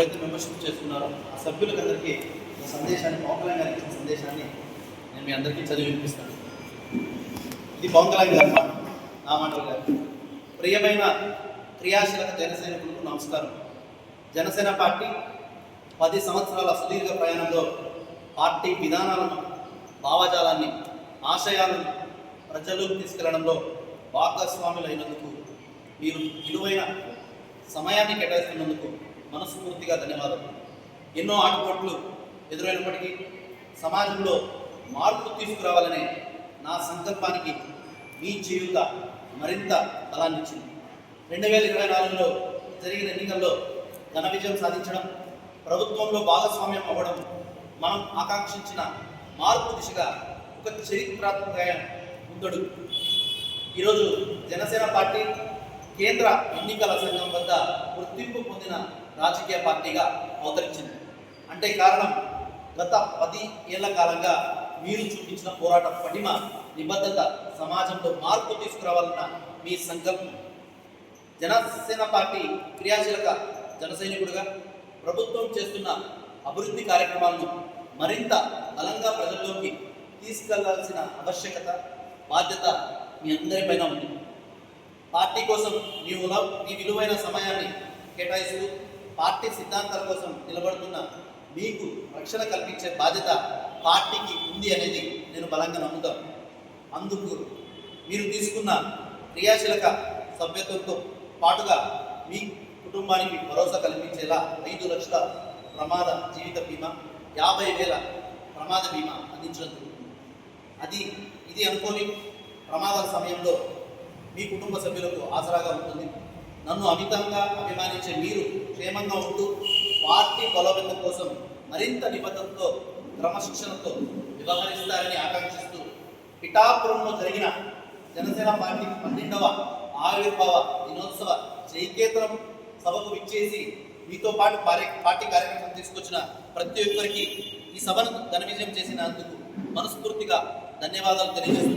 ఎవరైతే మెంబర్షిప్ చేస్తున్నారో ఆ సభ్యులకందరికీ ఒక సందేశాన్ని పవన్ కళ్యాణ్ ఇచ్చిన సందేశాన్ని నేను మీ అందరికీ చదివి వినిపిస్తాను. ఇది పవన్ కళ్యాణ్ గారి మాట నా మాటలు గారు ప్రియమైన క్రియాశీలక జనసైనికులకు నమస్కారం. జనసేన పార్టీ పది సంవత్సరాల సుదీర్ఘ ప్రయాణంలో పార్టీ విధానాలను భావజాలాన్ని ఆశయాలను ప్రజలకు తీసుకెళ్ళడంలో భాగస్వాములైనందుకు మీరు విలువైన సమయాన్ని కేటాయిస్తున్నందుకు మనస్ఫూర్తిగా ధన్యవాదాలు ఎన్నో ఆటుపోట్లు ఎదురైనప్పటికీ సమాజంలో మార్పు తీసుకురావాలనే నా సంకల్పానికి మీ జీవిత మరింత బలాన్నిచ్చింది. రెండు వేల ఇరవై నాలుగులో జరిగిన ఎన్నికల్లో ఘన విజయం సాధించడం ప్రభుత్వంలో భాగస్వామ్యం అవ్వడం మనం ఆకాంక్షించిన మార్పు దిశగా ఒక చరిత్రాత్మక ముందడుగు. ఈరోజు జనసేన పార్టీ కేంద్ర ఎన్నికల సంఘం వద్ద గుర్తింపు పొందిన రాజకీయ పార్టీగా అవతరించింది. అంటే కారణం గత పది ఏళ్ళ కాలంగా మీరు చూపించిన పోరాట పటిమ నిబద్ధత సమాజంలో మార్పు తీసుకురావాలన్న మీ సంకల్పం. జనసేన పార్టీ క్రియాశీలక జనసైనికుడుగా ప్రభుత్వం చేస్తున్న అభివృద్ధి కార్యక్రమాలను మరింత బలంగా ప్రజల్లోకి తీసుకెళ్ళాల్సిన ఆవశ్యకత బాధ్యత మీ అందరిపైన ఉంది. పార్టీ కోసం మీ మీ విలువైన సమయాన్ని కేటాయిస్తూ పార్టీ సిద్ధాంతాల కోసం నిలబడుతున్న మీకు రక్షణ కల్పించే బాధ్యత పార్టీకి ఉంది అనేది నేను బలంగా నమ్ముతాను. అందుకు మీరు తీసుకున్న క్రియాశీలక సభ్యత్వంతో పాటుగా మీ కుటుంబానికి భరోసా కల్పించేలా ఐదు లక్షల ప్రమాద జీవిత బీమా యాభై వేల ప్రమాద బీమా అందించడం జరుగుతుంది. అది ఇది అనుకోని ప్రమాదాల సమయంలో మీ కుటుంబ సభ్యులకు ఆసరాగా ఉంటుంది. నన్ను అమితంగా అభిమానించే మీరు క్షేమంగా ఉంటూ పార్టీ బలోపేతం కోసం మరింత నిబద్ధతతో క్రమశిక్షణతో వ్యవహరిస్తారని ఆకాంక్షిస్తూ పిఠాపురంలో జరిగిన జనసేన పార్టీ పన్నెండవ ఆవిర్భావ దినోత్సవ చైకేతరం సభకు విచ్చేసి మీతో పాటు పార్టీ పార్టీ కార్యక్రమం తీసుకొచ్చిన ప్రతి ఒక్కరికి ఈ సభను ఘన విజయం చేసినందుకు మనస్ఫూర్తిగా ధన్యవాదాలు తెలియజేస్తున్నాను.